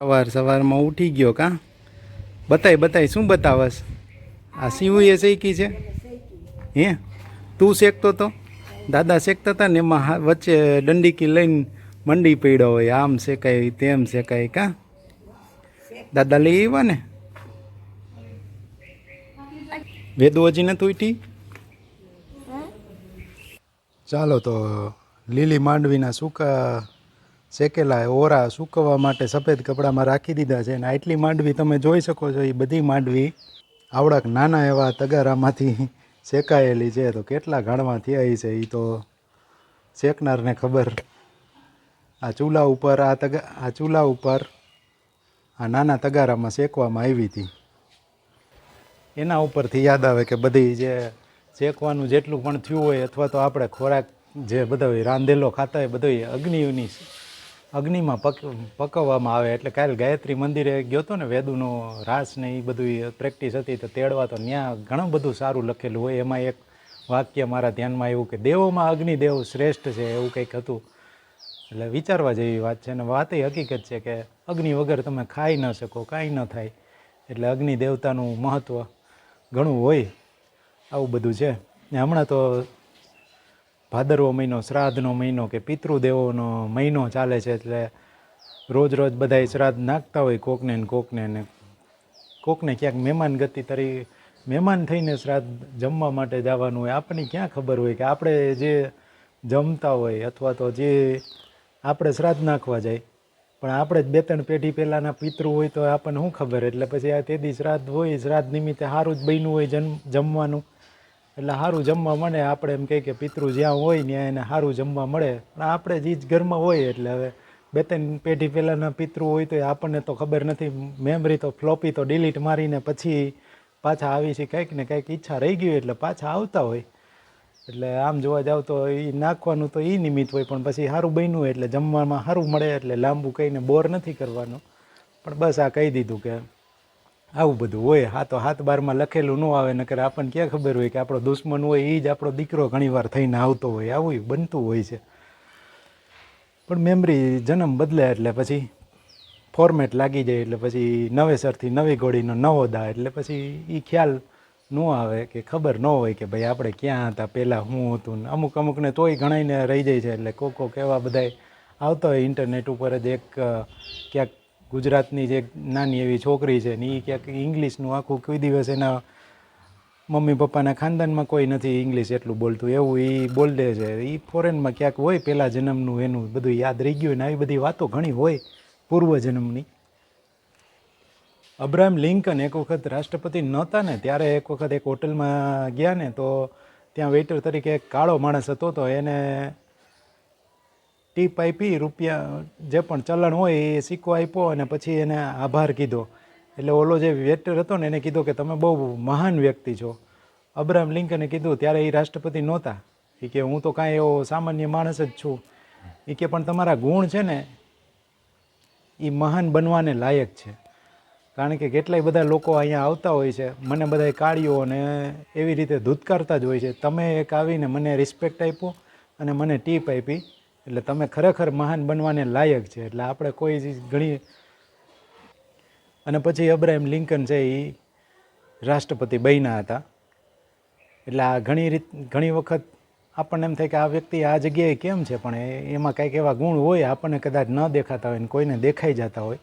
સવાર સવારમાં ઉઠી ગયો કા? બતાય બતાય, શું બતાવસ આ સીવું એ શેકી છે? હે? તું શેકતો તો? દાદા શેકતા હતા ને એમાં વચ્ચે દંડીકી લઈને મંડી પડ્યો હોય, આમ શેકાય, તેમ શેકાય કા? દાદા લઈ આવ્યા ને? વેદુ હજી નથી ઉઠી? ચાલો તો લીલી માંડવીના સૂકા શેકેલા ઓરા સૂકવવા માટે સફેદ કપડામાં રાખી દીધા છે અને આટલી માંડવી તમે જોઈ શકો છો, એ બધી માંડવી આવડાક નાના એવા તગારામાંથી શેકાયેલી છે. તો કેટલા ઘાણવા થયા છે એ તો શેકનારને ખબર. આ ચૂલા ઉપર, આ તગા, આ ચૂલા ઉપર આ નાના તગારામાં શેકવામાં આવી હતી. એના ઉપરથી યાદ આવે કે બધી જે શેકવાનું જેટલું પણ થયું હોય અથવા તો આપણે ખોરાક જે બધો રાંધેલો ખાતા હોય બધો અગ્નિની અગ્નિમાં પક, પકવવામાં આવે એટલે કાલે ગાયત્રી મંદિરે ગયો હતો ને વેદુનો રાસ ને એ બધું પ્રેક્ટિસ હતી તો તેડવા તો ત્યાં ઘણું બધું સારું લખેલું હોય. એમાં એક વાક્ય મારા ધ્યાનમાં એવું કે દેવોમાં અગ્નિદેવ શ્રેષ્ઠ છે એવું કંઈક હતું. એટલે વિચારવા જેવી વાત છે અને વાત એ હકીકત છે કે અગ્નિ વગર તમે ખાઈ ન શકો, કાંઈ ન થાય. એટલે અગ્નિ દેવતાનું મહત્ત્વ ઘણું હોય. આવું બધું છે. ને હમણાં તો ભાદરવો મહિનો, શ્રાદ્ધનો મહિનો કે પિતૃદેવોનો મહિનો ચાલે છે એટલે રોજ રોજ બધાય શ્રાદ્ધ નાખતા હોય કોકને ને કોકને ને કોકને ક્યાંક મહેમાન ગતિ તરી મહેમાન થઈને શ્રાદ્ધ જમવા માટે જવાનું હોય. આપણને ક્યાં ખબર હોય કે આપણે જે જમતા હોય અથવા તો જે આપણે શ્રાદ્ધ નાખવા જાય, પણ આપણે જ બે ત્રણ પેઢી પહેલાંના પિતૃ હોય તો આપણને શું ખબર? એટલે પછી આ તેથી શ્રાદ્ધ હોય, શ્રાદ્ધ નિમિત્તે સારું જ બન્યું હોય જન્મ જમવાનું. એટલે સારું જમવા મળે. આપણે એમ કહીએ કે પિતૃ જ્યાં હોય ત્યાં એને સારું જમવા મળે. પણ આપણે જ જ ઘરમાં હોય એટલે હવે બે ત્રણ પેઢી પહેલાંના પિતૃ હોય તો એ આપણને તો ખબર નથી. મેમરી તો ફ્લોપી તો ડિલીટ મારીને પછી પાછા આવી છે કંઈક ને કંઈક ઈચ્છા રહી ગઈ એટલે પાછા આવતા હોય. એટલે આમ જોવા જાવ તો એ નાખવાનું તો એ નિમિત્ત હોય, પણ પછી સારું બન્યું એટલે જમવામાં સારું મળે એટલે લાંબુ કહીને બોર નથી કરવાનો. પણ બસ આ કહી દીધું કે આવું બધું હોય, હા તો હાથ બારમાં લખેલું ન આવે, નકર આપણને ક્યાં ખબર હોય કે આપણો દુશ્મન હોય એ જ આપણો દીકરો ઘણીવાર થઈને આવતો હોય, આવું બનતું હોય છે. પણ મેમરી જન્મ બદલે એટલે પછી ફોર્મેટ લાગી જાય, એટલે પછી નવેસરથી નવી ઘોડીનો નવો દા, એટલે પછી એ ખ્યાલ ન આવે કે ખબર ન હોય કે ભાઈ આપણે ક્યાં હતા પહેલાં શું હતું, ને અમુક અમુકને તોય ઘણાઈને રહી જાય છે, એટલે કોક એવા બધાય આવતા હોય ઇન્ટરનેટ ઉપર જ એક ક્યાંક ગુજરાતની જે નાની એવી છોકરી છે ને એ ક્યાંક ઇંગ્લિશનું આખું કોઈ દિવસ એના મમ્મી પપ્પાના ખાનદાનમાં કોઈ નથી ઇંગ્લિશ એટલું બોલતું. એવું એ બોલે છે. એ ફોરેનમાં ક્યાંક હોય પહેલાં જન્મનું એનું બધું યાદ રહી ગયું ને આવી બધી વાતો ઘણી હોય પૂર્વજન્મની અબ્રાહમ લિંકન એક વખત રાષ્ટ્રપતિ નહોતા ને, ત્યારે એક વખત એક હોટલમાં ગયા ને તો ત્યાં વેઇટર તરીકે એક કાળો માણસ હતો તો એને ટીપ આપી, રૂપિયા જે પણ ચલણ હોય એ સિક્કો આપ્યો અને પછી એને આભાર કીધો. એટલે ઓલો જે વેટર હતો ને, એને કીધો કે તમે બહુ મહાન વ્યક્તિ છો. અબ્રાહમ લિંકને કીધું, ત્યારે એ રાષ્ટ્રપતિ નહોતા. એ કે, હું તો કાંઈ એવો સામાન્ય માણસ જ છું. એ કે, પણ તમારા ગુણ છે ને એ મહાન બનવાને લાયક છે. કારણ કે કેટલાય બધા લોકો અહીંયા આવતા હોય છે, મને બધાય કાળીઓ અને એવી રીતે ધૂતકારતા જ હોય છે. તમે એક આવીને મને રિસ્પેક્ટ આપ્યો અને મને ટીપ આપી. એટલે તમે ખરેખર મહાન બનવાને લાયક છે. એટલે આપણે કોઈ ઘણી અને પછી અબ્રાહિમ લિંકન છે એ રાષ્ટ્રપતિ બન્યા હતા. એટલે આ ઘણી રીત ઘણી વખત આપણને એમ થાય કે આ વ્યક્તિ આ જગ્યાએ કેમ છે? પણ એમાં કંઈક એવા ગુણ હોય, આપણને કદાચ ન દેખાતા હોય ને કોઈને દેખાઈ જતા હોય.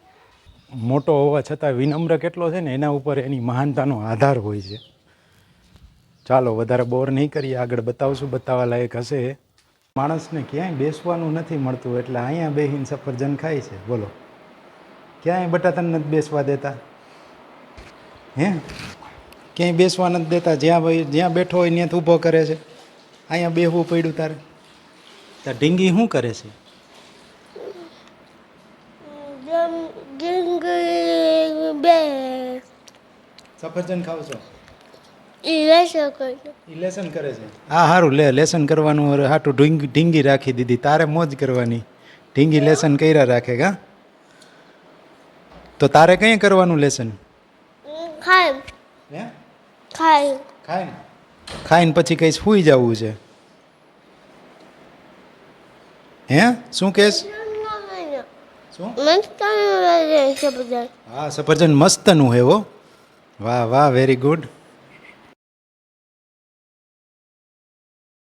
મોટો હોવા છતાં વિનમ્ર કેટલો છે ને, એના ઉપર એની મહાનતાનો આધાર હોય છે. ચાલો, વધારે બોર નહીં કરીએ. આગળ બતાવશું, બતાવવા લાયક હશે. માણસને ક્યાંય બેસવાનું નથી મળતું એટલે અહીંયા બેહીને સફરજન ખાય છે. બોલો. ક્યાંય બટાટાને નથી બેસવા દેતા? હે? ક્યાંય બેસવા નથી દેતા? જ્યાં ભાઈ જ્યાં બેઠો હોય ત્યાં ઊભો કરે છે. અહીંયા બેહવું પડ્યું તારે. તાર ઢીંગી શું કરે છે? બે. સફરજન ખાવ છો? લેસન કરે છે? હા સારું લે લેસન કરવાનું હાટું ઢીંગી ઢીંગી રાખી દીધી. તારે મોજ કરવાની. ઢીંગી લેસન કર્યા રાખે કા? તો તારે કઈ કરવાનું લેસન? ખાય હે? ખાય ખાય ખાઈને પછી કઈ સુઈ જવું છે. હે? શું કેસ? શું? શું? મસ્ત છે બધા હા સફરજન મસ્તનું હે હો. વાહ વાહ વેરી ગુડ